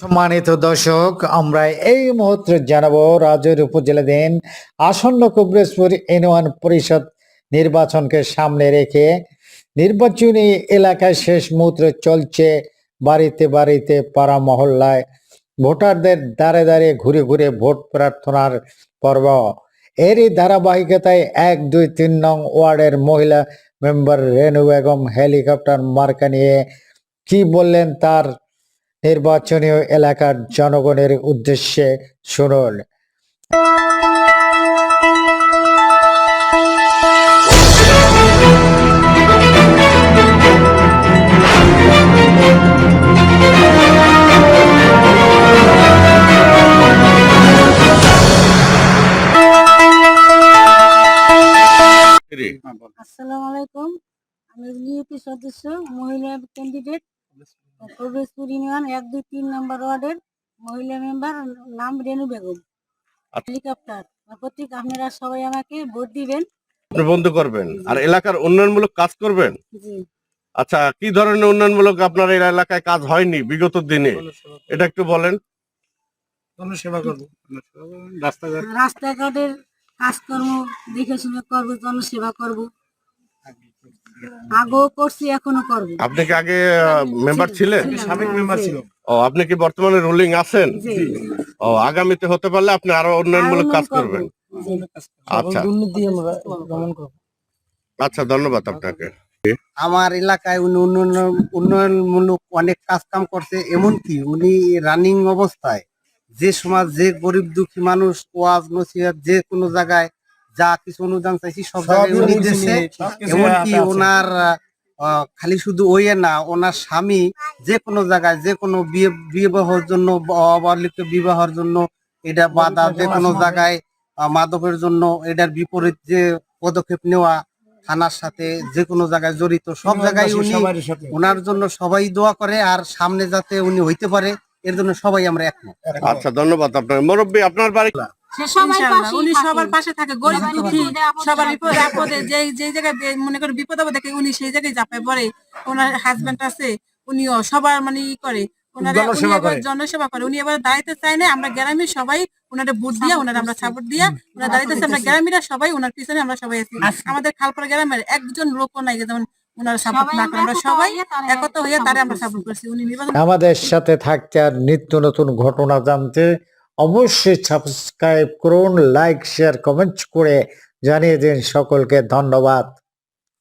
সম্মানিত দর্শক, আমরা এই মুহূর্তে জানাব রাজৈর উপজেলাধীন আসন্ন কুবরেজপুর ইউনিয়ন পরিষদ নির্বাচনকে সামনে রেখে নির্বাচনী এলাকায় শেষ মুহূর্তে চলছে বাড়িতে বাড়িতে পাড়া মহল্লায় ভোটারদের দাঁড়ে দাঁড়িয়ে ঘুরে ঘুরে ভোট প্রার্থনার পর্ব। এরই ধারাবাহিকতায় এক, দুই, তিন নং ওয়ার্ডের মহিলা মেম্বার রেনু বেগম হেলিকপ্টার মার্কা নিয়ে কি বললেন তার নির্বাচনী এলাকার জনগণের উদ্দেশ্যে শুনুন। আসসালামু আলাইকুম। আমি বিএপি সদস্য মহিলা ক্যান্ডিডেট প্রবেশপুর ইউনিয়ন এক দুই তিন নম্বর ওয়ার্ডের মহিলা মেম্বার নাম রেনু বেগম। হেলিকপ্টার। প্রতীক আপনারা সবাই আমাকে ভোট দিবেন। আপনি বন্ধ করবেন। আর এলাকার উন্নয়নমূলক কাজ করবেন? জি। আচ্ছা কি ধরনের উন্নয়নমূলক আপনার এই এলাকায় কাজ হয়নি বিগত দিনে? এটা একটু বলেন। জনসেবা করব। রাস্তাঘাট। রাস্তাঘাটের কাজকর্ম দেখে শুনে করব জনসেবা করব। আগেও করছি এখনও করব। আপনি কি আগে মেম্বার ছিলেন? সাবেক হ্যাঁ, মেম্বার জি, ছিল ও আপনি কি বর্তমানে রুলিং আছেন? ও আগামীতে হতে পারলে আপনি আরও উন্নয়নমূলক কাজ করবেন। আচ্ছা। আচ্ছা ধন্যবাদ আপনাকে। আমার এলাকায় উনি উন্নয়ন উন্নয়নমূলক অনেক কাজ কাম করছে এমনকি উনি রানিং অবস্থায় যে সমাজ যে গরিব দুঃখী মানুষ ওয়াজ নসিহত যে কোনো জায়গায় যা কিছু অনুদান চাইছি সব জায়গায় উনি দিয়েছে এমনকি ওনার খালি শুধু ওই না ওনার স্বামী যে কোনো জায়গায় যে কোনো বিয়ে বিবাহের জন্য অবালিত বিবাহের জন্য এটা বাধা যে কোনো জায়গায় মাদকের জন্য এটার বিপরীত যে পদক্ষেপ নেওয়া থানার সাথে যে কোনো জায়গায় জড়িত সব জায়গায় উনি ওনার জন্য সবাই দোয়া করে আর সামনে যাতে উনি হইতে পারে এর জন্য সবাই আমরা একমত। আচ্ছা ধন্যবাদ আপনাকে। মুরব্বী আপনার বাড়ি উনি সবার পাশে থাকে গরিব দুঃখী সবার বিপদে আপদে যে যে জায়গায় মনে করে বিপদ আপদ দেখে উনি সেই জায়গায় চাপায় পড়ে ওনার হাজবেন্ড আছে উনিও সবার মানে ই করে ওনার জনসেবা করে। উনি এবার দাঁড়াইতে চায় না আমরা গ্রামে সবাই ওনারে বুট দিয়া ওনার আমরা সাপোর্ট দিয়া ওনার দাঁড়াইতেছে আমরা গ্রামীরা সবাই ওনার পিছনে আমরা সবাই আছি। আমাদের খালপাড়া গ্রামের একজন লোকও নাই যেমন ওনার সাপোর্ট না করে আমরা সবাই একত্র হয়ে তারে আমরা সাপোর্ট করছি। উনি নির্বাচন আমাদের সাথে থাকতে আর নিত্য নতুন ঘটনা জানতে অবশ্যই সাবস্ক্রাইব করুন লাইক শেয়ার কমেন্ট করে জানিয়ে দিন সকলকে ধন্যবাদ।